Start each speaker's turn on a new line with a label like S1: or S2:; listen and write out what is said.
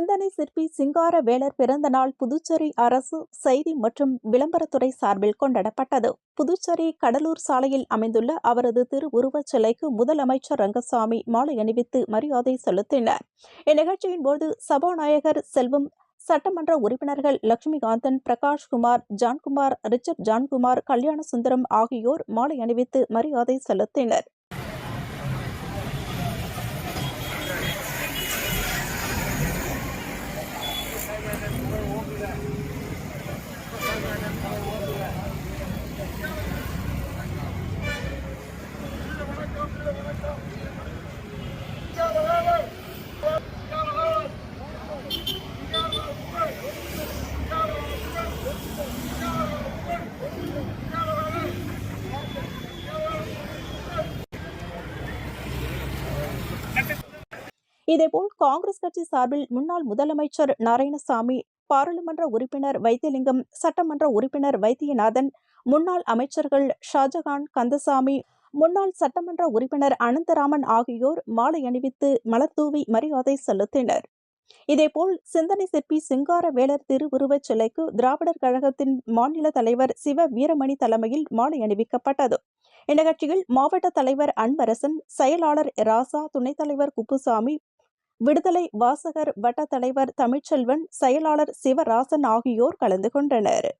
S1: சிந்தனை சிற்பி சிங்கார வேளர் பிறந்த நாள் புதுச்சேரி அரசு செய்தி மற்றும் விளம்பரத்துறை சார்பில் கொண்டாடப்பட்டது புதுச்சேரி கடலூர் சாலையில் அமைந்துள்ள அவரது திருவுருவச் சிலைக்கு முதலமைச்சர் ரங்கசாமி மாலை அணிவித்து மரியாதை செலுத்தினர் இந்நிகழ்ச்சியின் போது சபாநாயகர் செல்வம் சட்டமன்ற உறுப்பினர்கள் லட்சுமிகாந்தன் பிரகாஷ்குமார் ஜான்குமார் ரிச்சர்ட் ஜான்குமார் கல்யாண சுந்தரம் ஆகியோர் மாலை அணிவித்து மரியாதை செலுத்தினர் இதேபோல் காங்கிரஸ் கட்சி சார்பில் முன்னாள் முதலமைச்சர் நாராயணசாமி பாராளுமன்ற உறுப்பினர் வைத்தியலிங்கம் சட்டமன்ற உறுப்பினர் வைத்தியநாதன் முன்னாள் அமைச்சர்கள் ஷாஜகான் கந்தசாமி முன்னாள் சட்டமன்ற உறுப்பினர் அனந்தராமன் ஆகியோர் மாலை அணிவித்து மலர்தூவி மரியாதை செலுத்தினர் இதேபோல் சிந்தனை சிற்பி சிங்காரவேலர் திருவுருவச் சிலைக்கு திராவிடர் கழகத்தின் மாநில தலைவர் சிவ வீரமணி தலைமையில் மாலை அணிவிக்கப்பட்டது இந்நிகழ்ச்சியில் மாவட்ட தலைவர் அன்பரசன் செயலாளர் ராசா துணைத் தலைவர் குப்புசாமி விடுதலை வாசகர் வட்ட தலைவர் தமிழ்ச்செல்வன் செயலாளர் சிவராசன் ஆகியோர் கலந்து கொண்டனர்